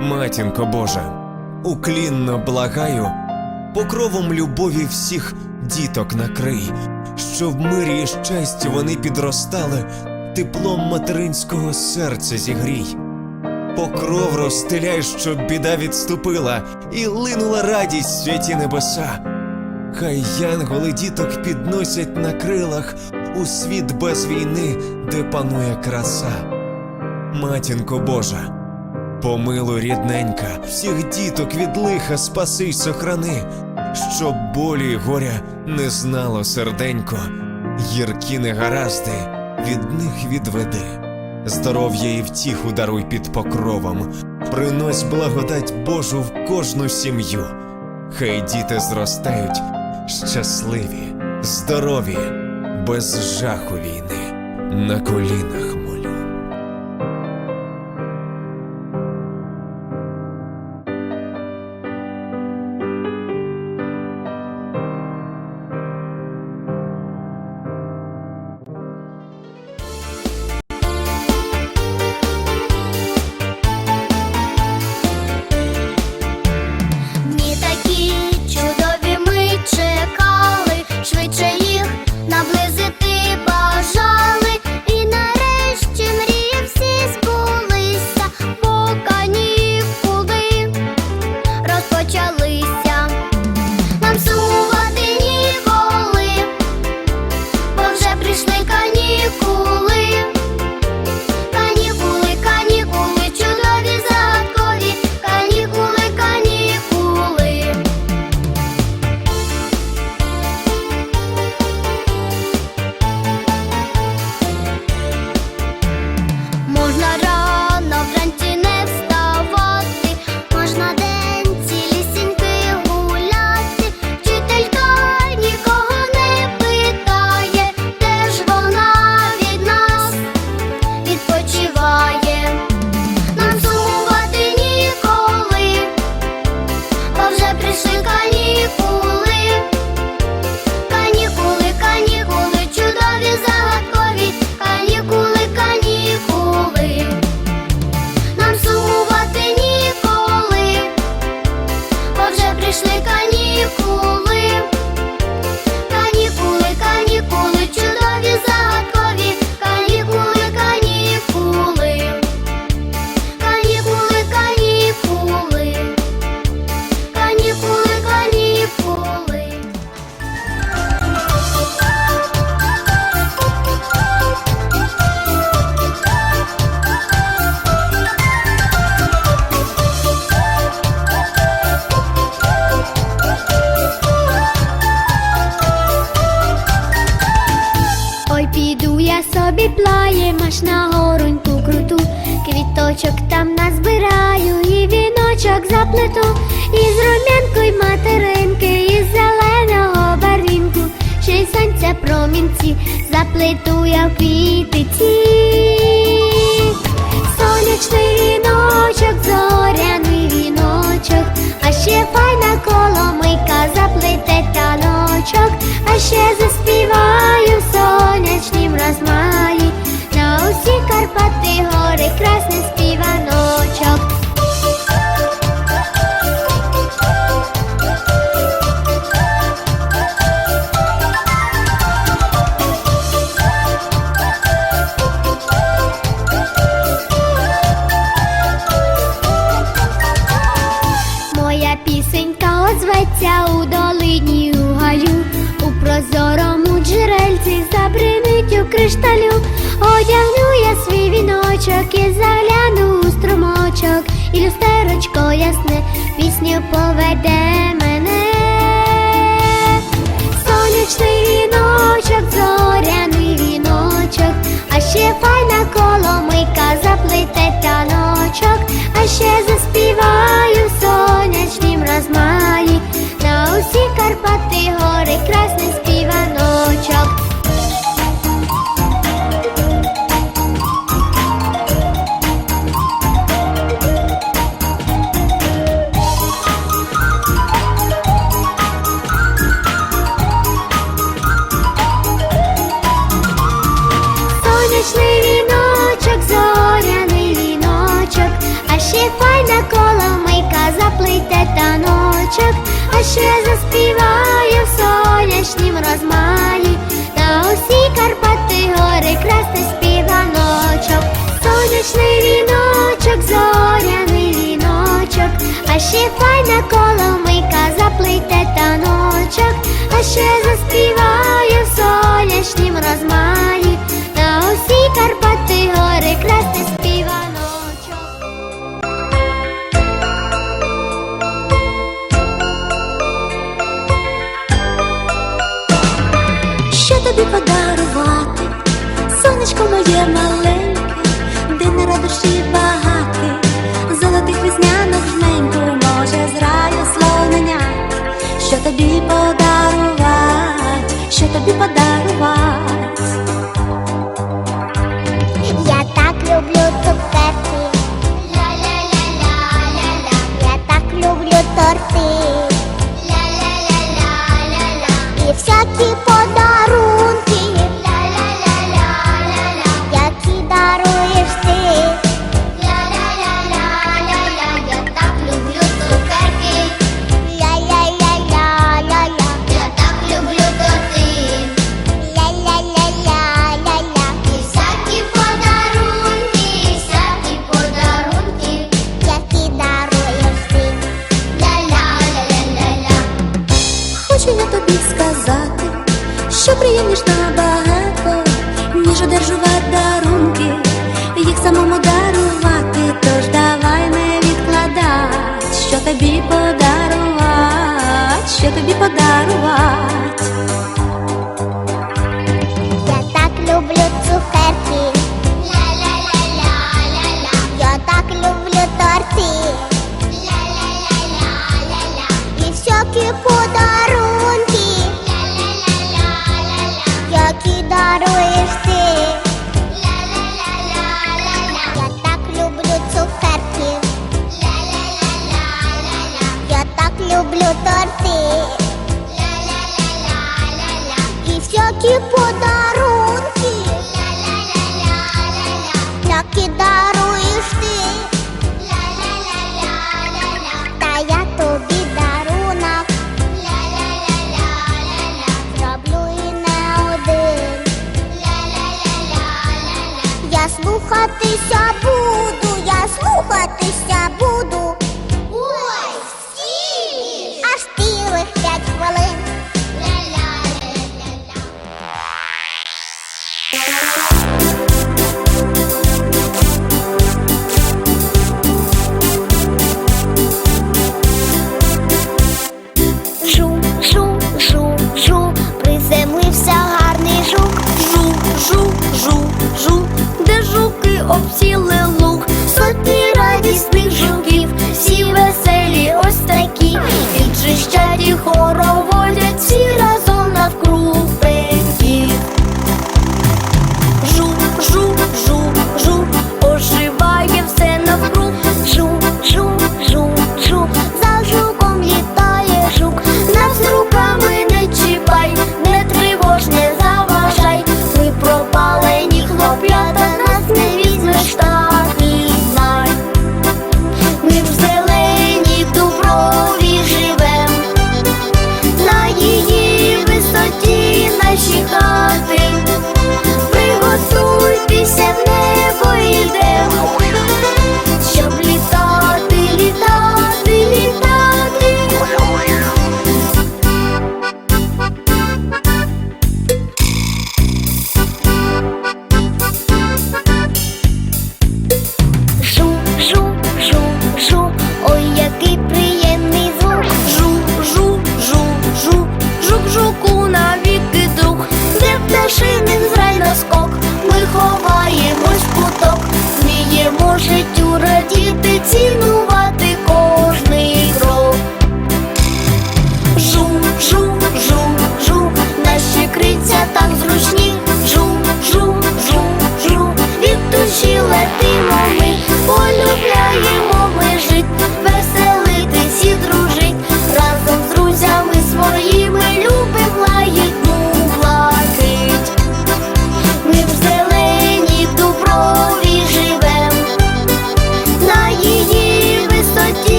Матінко Божа, уклінно благаю, покровом любові всіх діток накрий, що в мирі і щасті вони підростали, теплом материнського серця зігрій. Покров розстеляй, щоб біда відступила, і линула радість святі небеса. Хай янголи діток підносять на крилах у світ без війни, де панує краса. Матінко Божа, помилуй рідненька, всіх діток від лиха спаси й сохрани, щоб болі й горя не знало серденько, гіркі негаразди від них відведи. Здоров'я і втіху даруй під покровом, принось благодать Божу в кожну сім'ю. Хай діти зростають щасливі, здорові, без жаху війни, на колінах заплету я в квітиці. Сонячний віночок, зоряний віночок, а ще файна коломийка заплете таночок, а ще заспіваю пісню поведе мене. Сонячний віночок, зоряний віночок, а ще файна коломийка заплете таночок, а ще заспіваю в сонячнім розмаї на усі Карпати гори красний пташок, а ще заспіває в сонячнім розмаї, та усі Карпати гори красти співаночок, сонячний віночок, зоряний віночок, а ще файна коломийка заплите та ночок. а ще заспіває в сонячнім розмаї. you put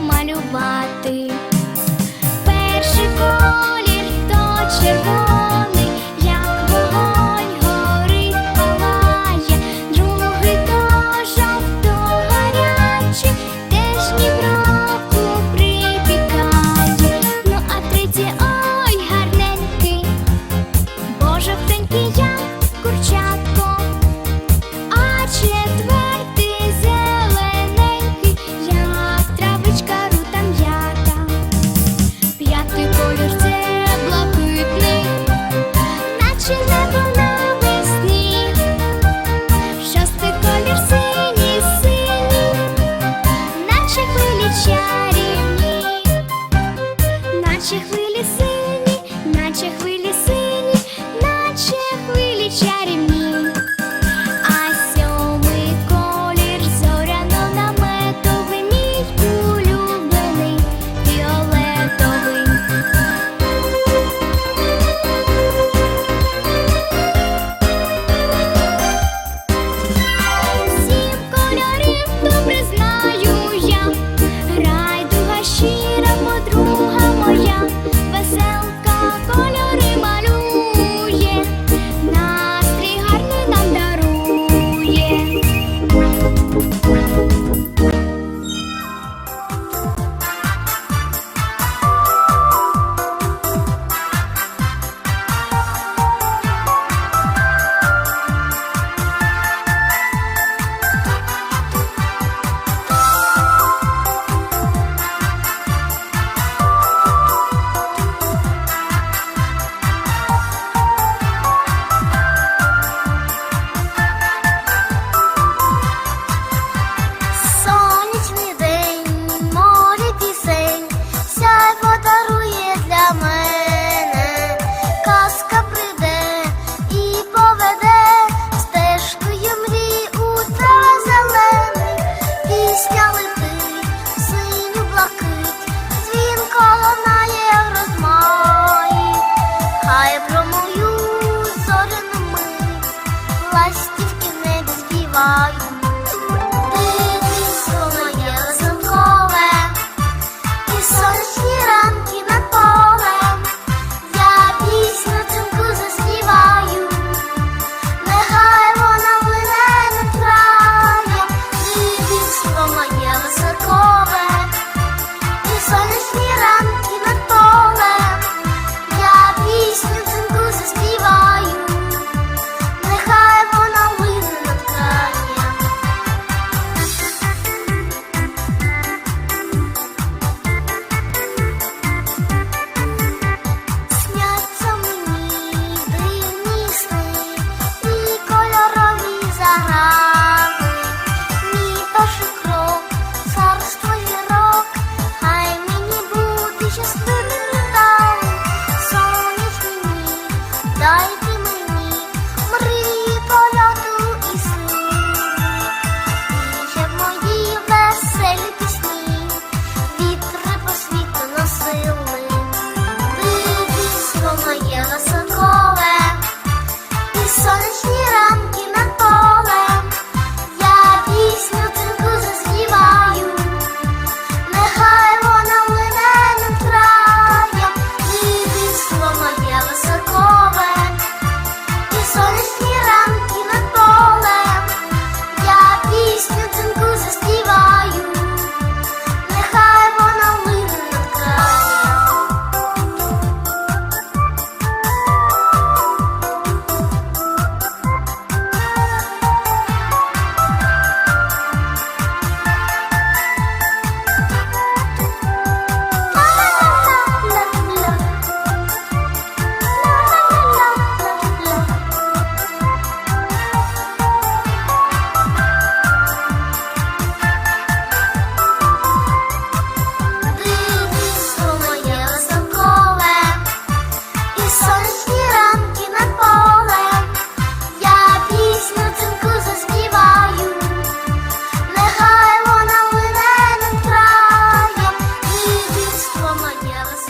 малювати. Перший колір то чого?